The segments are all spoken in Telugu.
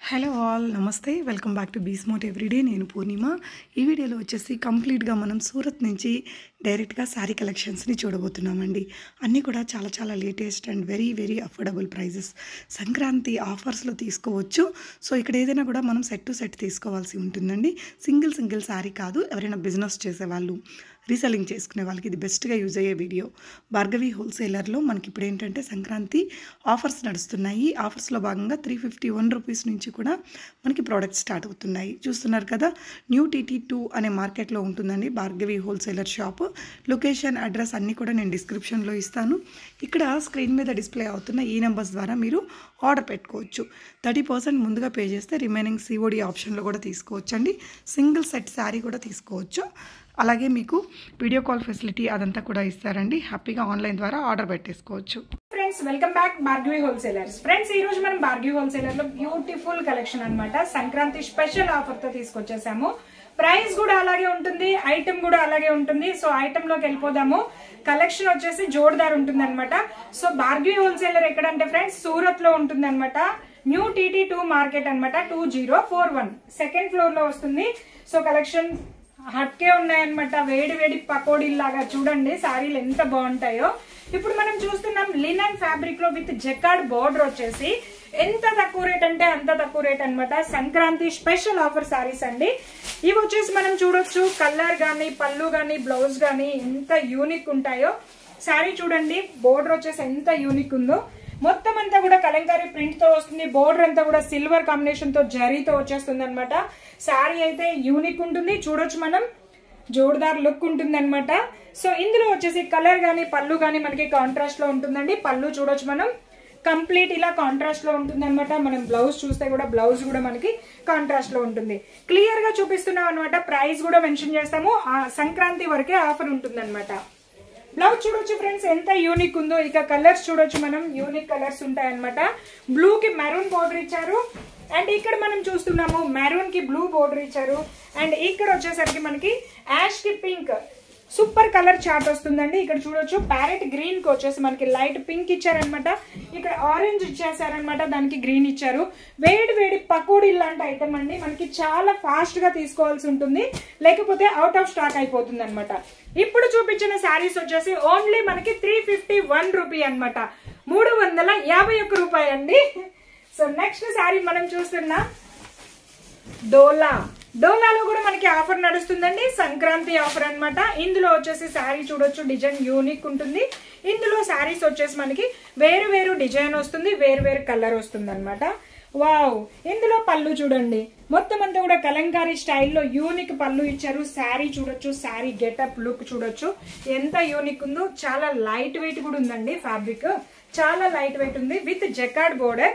హలో ఆల్ నమస్తే. వెల్కమ్ బ్యాక్ టు బీస్మోట్ ఎవ్రీడే. నేను పూర్ణిమ. ఈ వీడియోలో వచ్చేసి కంప్లీట్గా మనం సూరత్ నుంచి డైరెక్ట్గా శారీ కలెక్షన్స్ని చూడబోతున్నామండి. అన్నీ కూడా చాలా చాలా latest and very very affordable prices. Sankranti ఆఫర్స్లో తీసుకోవచ్చు. సో ఇక్కడ ఏదైనా కూడా మనం సెట్ టు సెట్ తీసుకోవాల్సి ఉంటుందండి. సింగిల్ సింగిల్ శారీ కాదు ఎవరైనా బిజినెస్ చేసేవాళ్ళు రీసెల్లింగ్ చేసుకునే వాళ్ళకి ఇది బెస్ట్గా యూజ్ అయ్యే వీడియో. భార్గవి హోల్సేలర్లో మనకి ఇప్పుడు ఏంటంటే సంక్రాంతి ఆఫర్స్ నడుస్తున్నాయి. ఆఫర్స్లో భాగంగా త్రీ ఫిఫ్టీ వన్ రూపీస్ నుంచి కూడా మనకి ప్రోడక్ట్స్ స్టార్ట్ అవుతున్నాయి. చూస్తున్నారు కదా న్యూ టీటీ టూ అనే మార్కెట్లో ఉంటుందండి Bhargavi wholesaler shop. Location address అన్నీ కూడా నేను డిస్క్రిప్షన్లో ఇస్తాను. ఇక్కడ స్క్రీన్ మీద డిస్ప్లే అవుతున్న ఈ నెంబర్స్ ద్వారా మీరు ఆర్డర్ పెట్టుకోవచ్చు. థర్టీ పర్సెంట్ ముందుగా పే చేస్తే రిమైనింగ్ సిఓడి ఆప్షన్లో కూడా తీసుకోవచ్చు అండి సింగిల్ సెట్ శారీ కూడా తీసుకోవచ్చు. అలాగే మీకు వీడియో కాల్ ఫెసిలిటీ అదంతా కూడా ఇస్తారండి. హ్యాపీగా ఆన్లైన్ ద్వారా ఆర్డర్ పెట్టేసుకోవచ్చు. Friends welcome back బార్గ్యూ wholesalers friends ఈ రోజు మనం బార్గ్యూ హోల్సేలర్లో బ్యూటిఫుల్ కలెక్షన్ అనమాట సంక్రాంతి స్పెషల్ ఆఫర్తో తీసుకొచ్చేసాము. ప్రైస్ కూడా అలాగే ఉంటుంది ఐటమ్ కూడా అలాగే ఉంటుంది. సో ఐటమ్లోకి వెళ్ళిపోదాము. కలెక్షన్ వచ్చేసి జోర్దార్ ఉంటుంది అనమాట సో భార్గవి హోల్సేలర్ ఎక్కడంటే ఫ్రెండ్స్ సూరత్లో ఉంటుంది అనమాట new T T two market అనమాట two zero four one second ఫ్లోర్లో వస్తుంది. సో కలెక్షన్ హట్కే ఉన్నాయన్నమాట. వేడి వేడి పకోడీలాగా చూడండి సారీలు ఎంత బాగుంటాయో. ఇప్పుడు మనం చూస్తున్నాం లినన్ ఫ్యాబ్రిక్లో విత్ జెకార్డ్ బోర్డర్ వచ్చేసి ఎంత తక్కువ రేట్ అంటే అంత తక్కువ రేట్ అన్నమాట. సంక్రాంతి స్పెషల్ ఆఫర్ సారీస్ అండి. ఇవి వచ్చేసి మనం చూడొచ్చు. కలర్ కానీ పళ్ళు కానీ బ్లౌజ్ కానీ ఎంత యూనిక్ ఉంటాయో. శారీ చూడండి. బోర్డర్ వచ్చేసి ఎంత యూనిక్ ఉందో. మొత్తం అంతా కూడా కలంకారీ ప్రింట్తో వస్తుంది. బోర్డర్ అంతా కూడా సిల్వర్ కాంబినేషన్తో జరీతో వచ్చేస్తుంది అనమాట శారీ అయితే యూనిక్ ఉంటుంది. చూడొచ్చు మనం. జోర్దార్ లుక్ ఉంటుంది సో ఇందులో వచ్చేసి కలర్ గానీ పళ్ళు గానీ మనకి కాంట్రాస్ట్లో ఉంటుందండి. పళ్ళు చూడొచ్చు మనం. కంప్లీట్ ఇలా కాంట్రాస్ట్లో ఉంటుంది అనమాట మనం బ్లౌజ్ చూస్తే కూడా బ్లౌజ్ కూడా మనకి కాంట్రాస్ట్లో ఉంటుంది. క్లియర్గా చూపిస్తున్నాం అనమాట ప్రైస్ కూడా మెన్షన్ చేస్తాము. ఆ సంక్రాంతి వరకే ఆఫర్ ఉంటుంది అనమాట బ్లౌజ్ చూడొచ్చు ఫ్రెండ్స్ ఎంత యూనిక్ ఉందో. ఇక కలర్స్ చూడొచ్చు మనం. యూనిక్ కలర్స్ ఉంటాయి అనమాట బ్లూ కి మెరూన్ బోర్డర్ ఇచ్చారు. అండ్ ఇక్కడ మనం చూస్తున్నాము మెరూన్కి బ్లూ బోర్డర్ ఇచ్చారు. అండ్ ఇక్కడ వచ్చేసరికి మనకి యాష్కి పింక్ సూపర్ కలర్ చార్ట్ వస్తుందండి. ఇక్కడ చూడొచ్చు ప్యారెట్ గ్రీన్కి వచ్చేసి మనకి లైట్ పింక్ ఇచ్చారనమాట ఇక్కడ ఆరెంజ్ ఇచ్చేసారనమాట దానికి గ్రీన్ ఇచ్చారు. వేడి వేడి పకోడీ లాంటి ఐటమ్ అండి. మనకి చాలా ఫాస్ట్గా తీసుకోవాల్సి ఉంటుంది. లేకపోతే అవుట్ ఆఫ్ స్టాక్ అయిపోతుంది అనమాట ఇప్పుడు చూపించిన శారీస్ వచ్చేసి ఓన్లీ మనకి త్రీ ఫిఫ్టీ వన్ రూపీ అనమాట మూడు వందల యాభై ఒక్క రూపాయి అండి. సో నెక్స్ట్ శారీ మనం చూస్తున్నాం. డోలా. డోలాలో కూడా మనకి ఆఫర్ నడుస్తుందండి. సంక్రాంతి ఆఫర్ అనమాట ఇందులో వచ్చేసి శారీ చూడొచ్చు డిజైన్ యూనిక్ ఉంటుంది. ఇందులో శారీస్ వచ్చేసి మనకి వేరు వేరు డిజైన్ వస్తుంది వేరు వేరు కలర్ వస్తుంది అనమాట వావ్! ఇందులో పళ్ళు చూడండి. మొత్తం అంతా కూడా కలంకారీ స్టైల్లో యూనిక్ పళ్ళు ఇచ్చారు. శారీ చూడొచ్చు శారీ గెటప్ లుక్ చూడొచ్చు. ఎంత యూనిక్ ఉందో చాలా లైట్ వెయిట్ కూడా ఉందండి ఫ్యాబ్రిక్. చాలా లైట్ వెయిట్ ఉంది. With jacquard border.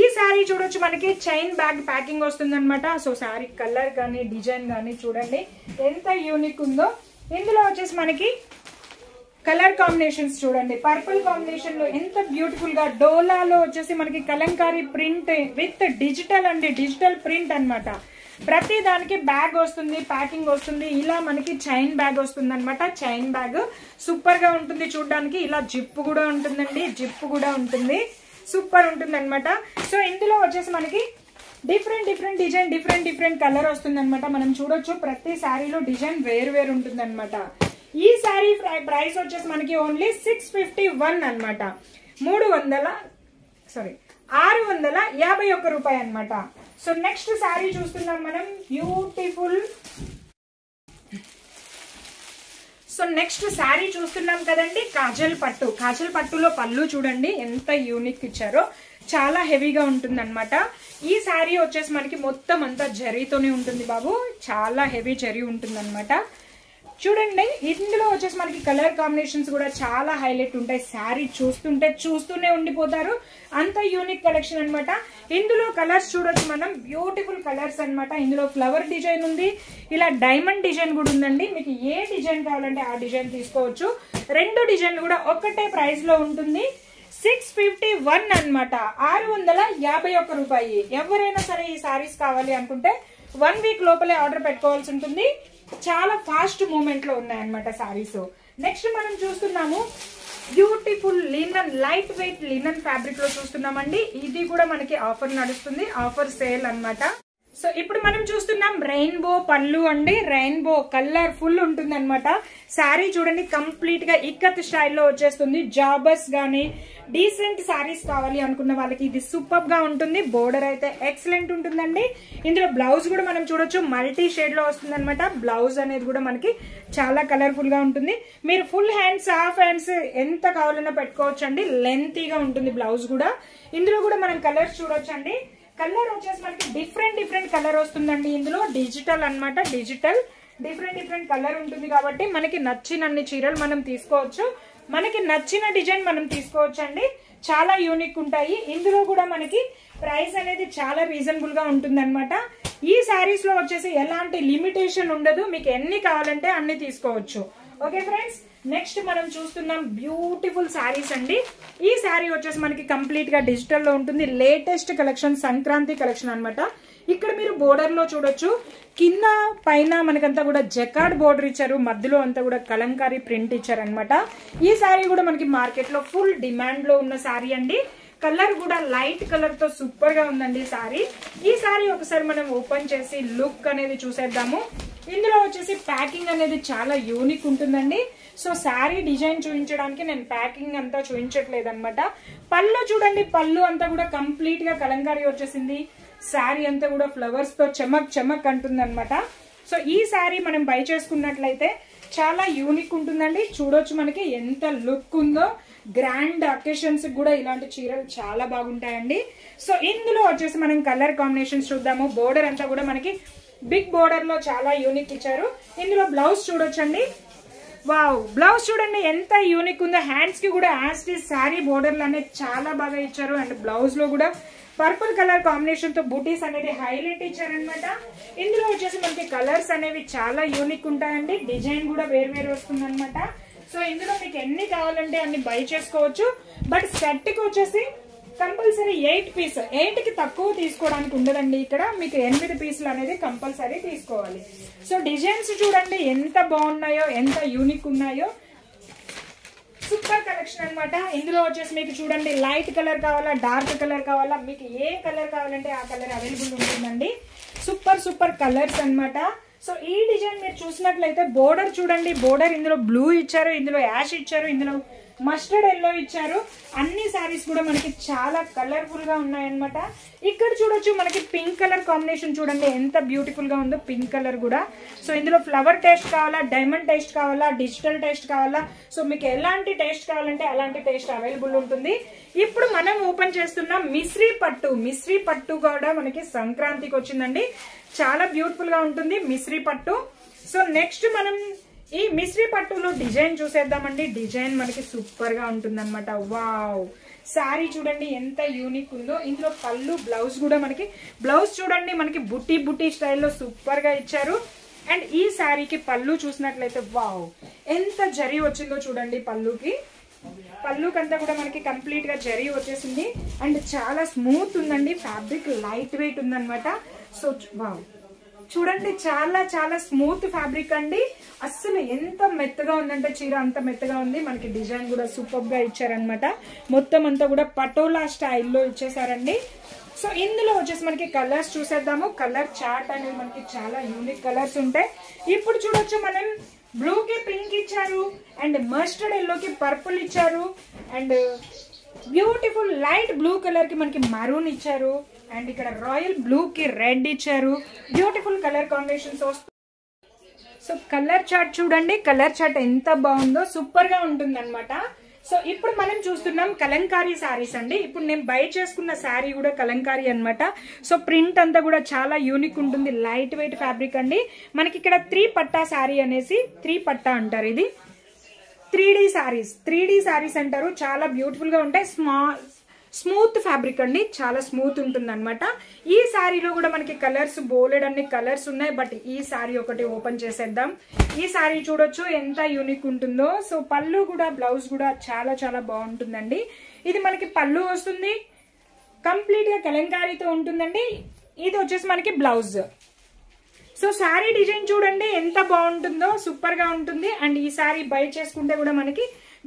ఈ శారీ చూడొచ్చు మనకి. చైన్ బ్యాగ్ ప్యాకింగ్ వస్తుంది అనమాట సో శారీ కలర్ కానీ డిజైన్ కానీ చూడండి. ఎంత యూనిక్ ఉందో. ఇందులో వచ్చేసి మనకి కలర్ కాంబినేషన్స్ చూడండి. పర్పుల్ కాంబినేషన్లో ఎంత బ్యూటిఫుల్గా డోలాలో వచ్చేసి మనకి కలంకారీ ప్రింట్ విత్ డిజిటల్ అండి. డిజిటల్ ప్రింట్ అనమాట ప్రతి దానికి బ్యాగ్ వస్తుంది ప్యాకింగ్ వస్తుంది. ఇలా మనకి చైన్ బ్యాగ్ వస్తుంది అనమాట చైన్ బ్యాగ్ సూపర్గా ఉంటుంది చూడడానికి. ఇలా జిప్ కూడా ఉంటుందండి. జిప్ కూడా ఉంటుంది. సూపర్ ఉంటుంది అనమాట సో ఇందులో వచ్చేసి మనకి different different design different different colour వస్తుందనమాట మనం చూడొచ్చు ప్రతి శారీలో డిజైన్ వేరు వేరు ఉంటుంది అనమాట ఈ శారీ ప్రైస్ వచ్చేసి మనకి ఓన్లీ సిక్స్ ఫిఫ్టీ వన్ అనమాట మూడు వందల సారీ ఆరు వందల యాభై ఒక్క రూపాయి అనమాట సో నెక్స్ట్ శారీ చూస్తున్నాం మనం. బ్యూటిఫుల్ సో నెక్స్ట్ శారీ చూస్తున్నాం కదండి కాజల్ పట్టు. కాజల్ పట్టులో పళ్ళు చూడండి ఎంత యూనిక్ ఇచ్చారో. చాలా హెవీగా ఉంటుందన్నమాట. ఈ శారీ వచ్చేసి మనకి మొత్తం అంతా జరీతోనే ఉంటుంది బాబు. చాలా హెవీ జరీ ఉంటుందన్నమాట. చూడండి ఇందులో వచ్చేసి మనకి కలర్ కాంబినేషన్స్ కూడా చాలా హైలైట్ ఉంటాయి. శారీ చూస్తుంటే చూస్తూనే ఉండిపోతారు. అంత యూనిక్ కలెక్షన్ అనమాట ఇందులో కలర్స్ చూడొచ్చు మనం. బ్యూటిఫుల్ కలర్స్ అనమాట ఇందులో ఫ్లవర్ డిజైన్ ఉంది. ఇలా డైమండ్ డిజైన్ కూడా ఉందండి. మీకు ఏ డిజైన్ కావాలంటే ఆ డిజైన్ తీసుకోవచ్చు. రెండు డిజైన్లు కూడా ఒక్కటే ప్రైస్లో ఉంటుంది. సిక్స్ ఫిఫ్టీ వన్ అనమాట ఆరు వందల యాభై ఒక్క రూపాయి. ఎవరైనా సరే ఈ సారీస్ కావాలి అనుకుంటే వన్ వీక్ లోపలే ఆర్డర్ పెట్టుకోవాల్సి ఉంటుంది. చాలా ఫాస్ట్ మూమెంట్లో ఉన్నాయన్నమాట సారీస్ నెక్స్ట్ మనం చూస్తున్నాము beautiful linen light weight linen ఫ్యాబ్రిక్లో చూస్తున్నామండి. ఇది కూడా మనకి ఆఫర్ నడుస్తుంది ఆఫర్ సేల్ అన్నమాట. సో ఇప్పుడు మనం చూస్తున్నాం రెయిన్బో పళ్ళు అండి. రెయిన్బో కలర్ ఫుల్ ఉంటుంది అనమాట శారీ చూడండి కంప్లీట్గా ఇక్కత్ స్టైల్లో వచ్చేస్తుంది. జాబర్స్ గానీ డీసెంట్ శారీస్ కావాలి అనుకున్న వాళ్ళకి ఇది సూపర్గా ఉంటుంది. బోర్డర్ అయితే ఎక్సలెంట్ ఉంటుందండి. ఇందులో బ్లౌజ్ కూడా మనం చూడొచ్చు. మల్టీ షేడ్లో వస్తుంది అనమాట బ్లౌజ్ అనేది కూడా మనకి చాలా కలర్ఫుల్గా ఉంటుంది. మీరు ఫుల్ హ్యాండ్స్ హాఫ్ హ్యాండ్స్ ఎంత కావాలన్నా పెట్టుకోవచ్చు అండి లెంతీగా ఉంటుంది బ్లౌజ్ కూడా. ఇందులో కూడా మనం కలర్స్ చూడొచ్చండి. కలర్ వచ్చేసి మనకి డిఫరెంట్ డిఫరెంట్ కలర్ వస్తుందండి. ఇందులో డిజిటల్ అన్నమాట డిజిటల్. డిఫరెంట్ డిఫరెంట్ కలర్ ఉంటుంది కాబట్టి మనకి నచ్చినన్ని చీరలు మనం తీసుకోవచ్చు. మనకి నచ్చిన డిజైన్ మనం తీసుకోవచ్చు అండి చాలా యూనిక్ ఉంటాయి. ఇందులో కూడా మనకి ప్రైస్ అనేది చాలా రీజనబుల్గా ఉంటుంది ఈ శారీస్లో వచ్చేసి ఎలాంటి లిమిటేషన్ ఉండదు. మీకు ఎన్ని కావాలంటే అన్ని తీసుకోవచ్చు. ఓకే ఫ్రెండ్స్ నెక్స్ట్ మనం చూస్తున్నాం బ్యూటిఫుల్ శారీస్ అండి. ఈ శారీ వచ్చేసి మనకి కంప్లీట్గా డిజిటల్లో ఉంటుంది. లేటెస్ట్ కలెక్షన్ సంక్రాంతి కలెక్షన్ అన్నమాట. ఇక్కడ మీరు బోర్డర్లో చూడొచ్చు. కింద పైన మనకంతా కూడా జకాడ్ బోర్డర్ ఇచ్చారు. మధ్యలో అంతా కూడా కలంకారీ ప్రింట్ ఇచ్చారు అనమాట ఈ శారీ కూడా మనకి మార్కెట్లో ఫుల్ డిమాండ్లో ఉన్న శారీ అండి. కలర్ కూడా లైట్ కలర్తో సూపర్గా ఉందండి సారీ. ఈ సారీ ఒకసారి మనం ఓపెన్ చేసి లుక్ అనేది చూసేద్దాము. ఇందులో వచ్చేసి ప్యాకింగ్ అనేది చాలా యూనిక్ ఉంటుందండి. సో శారీ డిజైన్ చూపించడానికి నేను ప్యాకింగ్ అంతా చూపించట్లేదు అనమాట పళ్ళు చూడండి పళ్ళు అంతా కూడా కంప్లీట్గా కలంకారీ వచ్చేసింది. శారీ అంతా కూడా ఫ్లవర్స్తో చెమక్ చెమక్ అంటుంది సో ఈ శారీ మనం బై చేసుకున్నట్లయితే చాలా యూనిక్ ఉంటుందండి. చూడొచ్చు మనకి ఎంత లుక్ ఉందో. గ్రాండ్ అకేషన్స్ కూడా ఇలాంటి చీరలు చాలా బాగుంటాయండి. సో ఇందులో వచ్చేసి మనం కలర్ కాంబినేషన్స్ చూద్దాము. బోర్డర్ అంతా కూడా మనకి బిగ్ బోర్డర్లో చాలా యూనిక్ ఇచ్చారు. ఇందులో బ్లౌజ్ చూడొచ్చండి. వావ్ బ్లౌజ్ చూడండి ఎంత యూనిక్ ఉందో. హ్యాండ్స్కి కూడా యాస్టీ శారీ బోర్డర్లు అనేది చాలా బాగా ఇచ్చారు. అండ్ బ్లౌజ్లో కూడా పర్పుల్ కలర్ కాంబినేషన్తో బూటీస్ అనేది హైలైట్ ఇచ్చారనమాట ఇందులో వచ్చేసి మనకి కలర్స్ అనేవి చాలా యూనిక్ ఉంటాయండి. డిజైన్ కూడా వేరు వస్తుంది అనమాట సో ఇందులో మీకు ఎన్ని కావాలంటే అన్ని బై చేసుకోవచ్చు. బట్ సెట్కి వచ్చేసి కంపల్సరీ ఎయిట్ పీస్ ఎయిట్కి తక్కువ తీసుకోవడానికి ఉండదండి ఇక్కడ. మీకు ఎనిమిది పీసులు అనేది కంపల్సరీ తీసుకోవాలి. సో డిజైన్స్ చూడండి ఎంత బాగున్నాయో ఎంత యూనిక్ ఉన్నాయో. సూపర్ కలెక్షన్ అన్నమాట. ఇందులో వచ్చేసి మీకు చూడండి లైట్ కలర్ కావాలా డార్క్ కలర్ కావాలా మీకు ఏ కలర్ కావాలంటే ఆ కలర్ అవైలబుల్ ఉంటుందండి. సూపర్ సూపర్ కలర్స్ అన్నమాట. సో ఈ డిజైన్ మీరు చూసినట్లయితే బోర్డర్ చూడండి బోర్డర్ ఇందులో బ్లూ ఇచ్చారు ఇందులో యాష్ ఇచ్చారు ఇందులో మస్టర్డ్ ఎల్లో ఇచ్చారు. అన్ని శారీస్ కూడా మనకి చాలా కలర్ఫుల్గా ఉన్నాయన్నమాట. ఇక్కడ చూడొచ్చు మనకి పింక్ కలర్ కాంబినేషన్ చూడండి ఎంత బ్యూటిఫుల్గా ఉందో పింక్ కలర్ కూడా. సో ఇందులో ఫ్లవర్ టేస్ట్ కావాలా డైమండ్ టేస్ట్ కావాలా డిజిటల్ టేస్ట్ కావాలా? సో మీకు ఎలాంటి టేస్ట్ కావాలంటే అలాంటి టేస్ట్ అవైలబుల్ ఉంటుంది. ఇప్పుడు మనం ఓపెన్ చేస్తున్న మిశ్రీ పట్టు మిశ్రీ పట్టు కూడా మనకి సంక్రాంతికి వచ్చిందండి. చాలా బ్యూటిఫుల్గా ఉంటుంది మిశ్రీ పట్టు. సో నెక్స్ట్ మనం ఈ మిశ్రీ పట్టులో డిజైన్ చూసేద్దామండి. డిజైన్ మనకి సూపర్గా ఉంటుంది అనమాట వావ్! శారీ చూడండి ఎంత యూనిక్ ఉందో. ఇందులో పళ్ళు బ్లౌజ్ కూడా మనకి బ్లౌజ్ చూడండి మనకి బుట్టి బుట్టి స్టైల్లో సూపర్గా ఇచ్చారు. అండ్ ఈ శారీకి పళ్ళు చూసినట్లయితే వావ్! ఎంత జరి వచ్చిందో చూడండి పళ్ళుకి. పళ్ళుకంతా కూడా మనకి కంప్లీట్గా వచ్చేసింది. అండ్ చాలా స్మూత్ ఉందండి. ఫ్యాబ్రిక్ లైట్ వెయిట్ ఉందన్నమాట. So wow! చూడండి చాలా చాలా స్మూత్ ఫ్యాబ్రిక్ అండి. అస్సలు ఎంత మెత్తగా ఉందంటే చీర అంత మెత్తగా ఉంది. మనకి డిజైన్ కూడా సూపర్గా ఇచ్చారనమాట మొత్తం అంతా కూడా పటోలా స్టైల్లో ఇచ్చేసారండి. సో ఇందులో వచ్చేసి మనకి కలర్స్ చూసేద్దాము. కలర్ చార్ట్ అనేది మనకి చాలా యూనిక్ కలర్స్ ఉంటాయి. ఇప్పుడు చూడొచ్చు మనం. బ్లూ కి పింక్ ఇచ్చారు. అండ్ మస్టర్డ్ ఎల్లోకి పర్పుల్ ఇచ్చారు. అండ్ బ్యూటిఫుల్ లైట్ బ్లూ కలర్కి మనకి మరూన్ ఇచ్చారు. అండ్ ఇక్కడ రాయల్ బ్లూ కి రెడ్ ఇచ్చారు. బ్యూటిఫుల్ కలర్ కాంబినేషన్స్ వస్తుంది సో కలర్ చార్ట్ చూడండి. కలర్ చార్ట్ ఎంత బాగుందో సూపర్గా ఉంటుంది అనమాట సో ఇప్పుడు మనం చూస్తున్నాం కలంకారీ శారీస్ అండి. ఇప్పుడు నేను బై చేసుకున్న శారీ కూడా కలంకారీ అన్నమాట. సో ప్రింట్ అంతా కూడా చాలా యూనిక్ ఉంటుంది. లైట్ వెయిట్ ఫ్యాబ్రిక్ అండి. మనకి ఇక్కడ త్రీ పట్టా శారీ అనేసి త్రీ పట్టా అంటారు ఇది. Three D saris. Three D saris అంటారు. చాలా బ్యూటిఫుల్గా ఉంటాయి. స్మా స్మూత్ ఫ్యాబ్రిక్ అండి. చాలా స్మూత్ ఉంటుంది అనమాట ఈ శారీలో కూడా మనకి కలర్స్ బోలెడ్ అన్ని కలర్స్ ఉన్నాయి. బట్ ఈ శారీ ఒకటి ఓపెన్ చేసేద్దాం. ఈ శారీ చూడొచ్చు. ఎంత యూనిక్ ఉంటుందో. సో పళ్ళు కూడా బ్లౌజ్ కూడా చాలా చాలా బాగుంటుందండి. ఇది మనకి పళ్ళు వస్తుంది. కంప్లీట్గా కలంకారీతో ఉంటుందండి. ఇది వచ్చేసి మనకి బ్లౌజ్ సో శారీ డిజైన్ చూడండి ఎంత బాగుంటుందో సూపర్గా ఉంటుంది. అండ్ ఈ శారీ బై చేసుకుంటే కూడా మనకి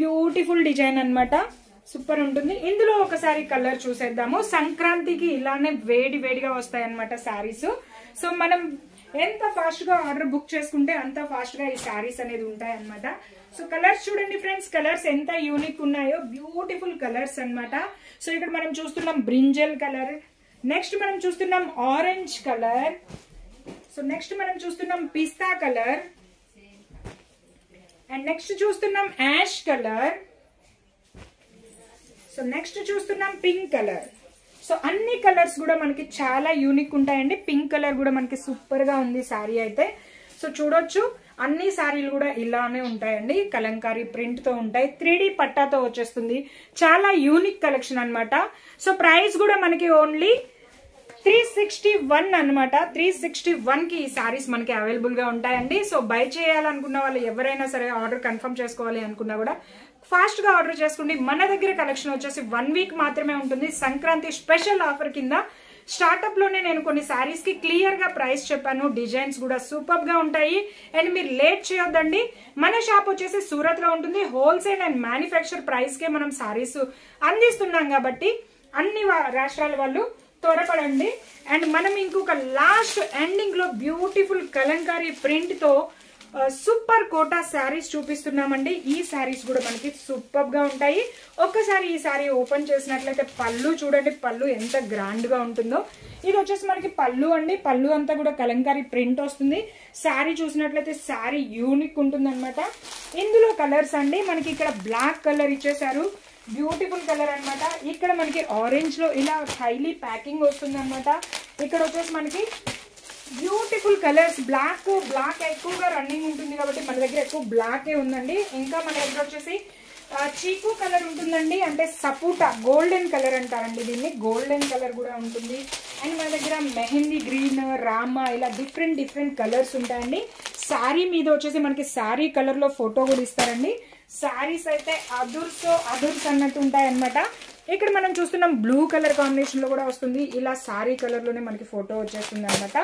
బ్యూటిఫుల్ డిజైన్ అన్నమాట. సూపర్ ఉంటుంది. ఇందులో ఒకసారి కలర్ చూసేద్దాము. సంక్రాంతికి ఇలానే వేడి వేడిగా వస్తాయి అనమాట శారీస్. సో మనం ఎంత ఫాస్ట్గా ఆర్డర్ బుక్ చేసుకుంటే అంత ఫాస్ట్గా ఈ శారీస్ అనేది ఉంటాయి అనమాట సో కలర్స్ చూడండి ఫ్రెండ్స్ కలర్స్ ఎంత యూనిక్ ఉన్నాయో బ్యూటిఫుల్ కలర్స్ అన్నమాట. సో ఇక్కడ మనం చూస్తున్నాం బ్రింజల్ కలర్ నెక్స్ట్ మనం చూస్తున్నాం ఆరెంజ్ కలర్ సో నెక్స్ట్ మనం చూస్తున్నాం పిస్తా కలర్. అండ్ నెక్స్ట్ చూస్తున్నాం యాష్ కలర్. సో నెక్స్ట్ చూస్తున్నాం పింక్ కలర్. సో అన్ని కలర్స్ కూడా మనకి చాలా యూనిక్ ఉంటాయండి. పింక్ కలర్ కూడా మనకి సూపర్గా ఉంది శారీ అయితే. సో చూడొచ్చు. అన్ని శారీలు కూడా ఇలానే ఉంటాయండి. కలంకారీ ప్రింట్తో ఉంటాయి. త్రీ పట్టాతో వచ్చేస్తుంది. చాలా యూనిక్ కలెక్షన్ అన్నమాట. సో ప్రైస్ కూడా మనకి ఓన్లీ త్రీ సిక్స్టీ వన్ అనమాట త్రీ సిక్స్టీ వన్కి ఈ సారీస్ మనకి అవైలబుల్గా ఉంటాయండి. సో బై చేయాలనుకున్న వాళ్ళు ఎవరైనా సరే ఆర్డర్ కన్ఫర్మ్ చేసుకోవాలి అనుకున్నా కూడా ఫాస్ట్గా ఆర్డర్ చేసుకోండి. మన దగ్గర కలెక్షన్ వచ్చేసి వన్ వీక్ మాత్రమే ఉంటుంది. సంక్రాంతి స్పెషల్ ఆఫర్ కింద స్టార్టప్లోనే నేను కొన్ని శారీస్కి ప్రైస్ చెప్పాను. డిజైన్స్ కూడా సూపర్గా ఉంటాయి. అండ్ మీరు లేట్ చేయొద్దండి. మన షాప్ వచ్చేసి సూరత్లో ఉంటుంది. హోల్సేల్ అండ్ మ్యానుఫ్యాక్చర్ ప్రైస్ కే మనం శారీస్ అందిస్తున్నాం కాబట్టి అన్ని రాష్ట్రాల వాళ్ళు త్వరపడండి. అండ్ మనం ఇంకొక లాస్ట్ ఎండింగ్లో బ్యూటిఫుల్ కలంకారీ ప్రింట్తో సూపర్ కోటా శారీస్ చూపిస్తున్నామండి. ఈ శారీస్ కూడా మనకి సూపర్గా ఉంటాయి. ఒక్కసారి ఈ శారీ ఓపెన్ చేసినట్లయితే పళ్ళు చూడండి. పళ్ళు ఎంత గ్రాండ్గా ఉంటుందో. ఇది వచ్చేసి మనకి పళ్ళు అండి. పళ్ళు అంతా కూడా కలంకారీ ప్రింట్ వస్తుంది. శారీ చూసినట్లయితే శారీ యూనిక్ ఉంటుంది ఇందులో కలర్స్ అండి. మనకి ఇక్కడ బ్లాక్ కలర్ ఇచ్చేసారు బ్యూటిఫుల్ కలర్ అన్నమాట. ఇక్కడ మనకి ఆరెంజ్లో ఇలా హైలీ ప్యాకింగ్ వస్తుందన్నమాట. ఇక్కడ వచ్చేసి మనకి బ్యూటిఫుల్ కలర్స్ బ్లాక్ బ్లాక్ ఎక్కువగా రన్నింగ్ ఉంటుంది కాబట్టి మన దగ్గర ఎక్కువ బ్లాకే ఉందండి. ఇంకా మన దగ్గర వచ్చేసి చీకు కలర్ ఉంటుందండి. అంటే సపోటా గోల్డెన్ కలర్ అంటారండి దీన్ని. గోల్డెన్ కలర్ కూడా ఉంటుంది. అండ్ మన దగ్గర మెహందీ గ్రీన్ రామా ఇలా డిఫరెంట్ డిఫరెంట్ కలర్స్ ఉంటాయండి. శారీ మీద వచ్చేసి మనకి శారీ కలర్లో ఫోటో కూడా ఇస్తారండి. శారీస్ అయితే అదుర్స్ అదుర్స్ అన్నట్టు ఉంటాయన్నమాట. ఇక్కడ మనం చూస్తున్నాం బ్లూ కలర్ కాంబినేషన్లో కూడా వస్తుంది. ఇలా శారీ కలర్లోనే మనకి ఫోటో వచ్చేస్తుంది అనమాట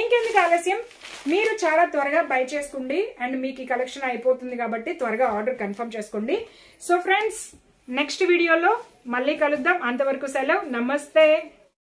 ఇంకెందుకు ఆలస్యం? మీరు చాలా త్వరగా బై చేసుకోండి. అండ్ మీకు ఈ కలెక్షన్ అయిపోతుంది కాబట్టి త్వరగా ఆర్డర్ కన్ఫర్మ్ చేసుకోండి. సో ఫ్రెండ్స్ నెక్స్ట్ వీడియోలో మళ్ళీ కలుద్దాం. అంతవరకు సెలవు. నమస్తే.